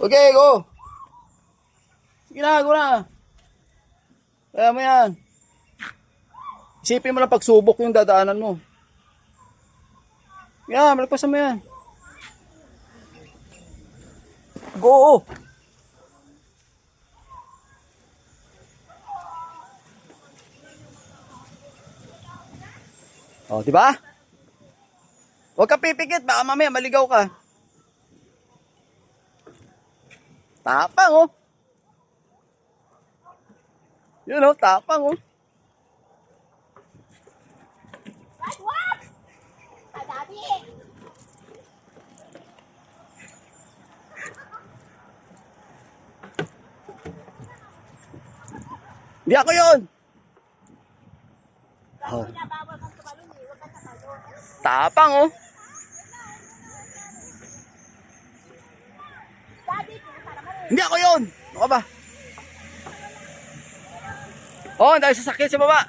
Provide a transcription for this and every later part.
Okay, go. Sige na, go na. Kaya mo yan. Isipin mo lang pagsubok yung dadaanan mo. Yan, malagpasan mo yan. Go! Oh, di ba? Huwag ka pipikit, baka mamaya maligaw ka. Tapang oh. Yun oh, tapang oh. What? What? Ay, dati. Hindi ako yun. Oh, eh. Tapang oh. Daddy, pinunta naman eh. Hindi ako yun. Ano ba? Oh, dahil sasakyan sa baba.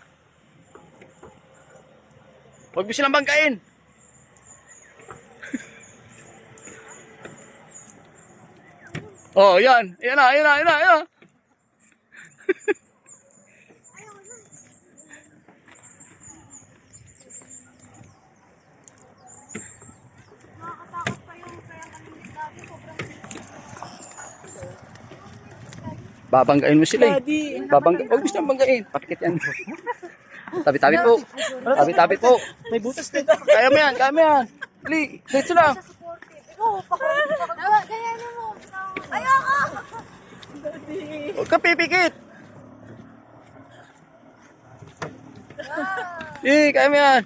Huwag mo silang bangkain. oh, yan. Yan na, yan na, yan na, yan na. Nakakatakot pa yung kaya kanina dati. Sobrang Babanggain mo sila eh. Babangga, huwag mo silang banggain. Pakit yan. Tabi-tabi po. Tabi-tabi po. May butas dito. Kaya mo yan, kaya mo yan. Dali, dito lang. pakulit. Dawa, ganyan mo. Ayoko! Huwag ka pipikit. Eh, kaya mo yan.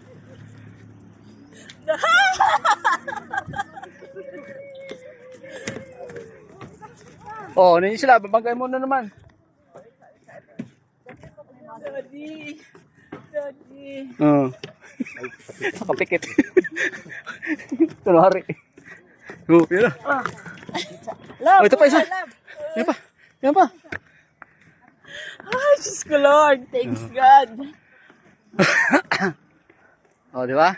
Oh, nandiyan sila. Babanggain mo na naman. Daddy. Daddy. Oo. Nakapikit. Kunwari. Oh, yun na. Love. Oh, ito pa isa. Yan pa. Yan pa. Ay, Diyos ko Lord. Thanks God. Oh, di ba?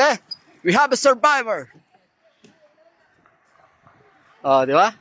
Okay, we have a survivor. Oh, di ba?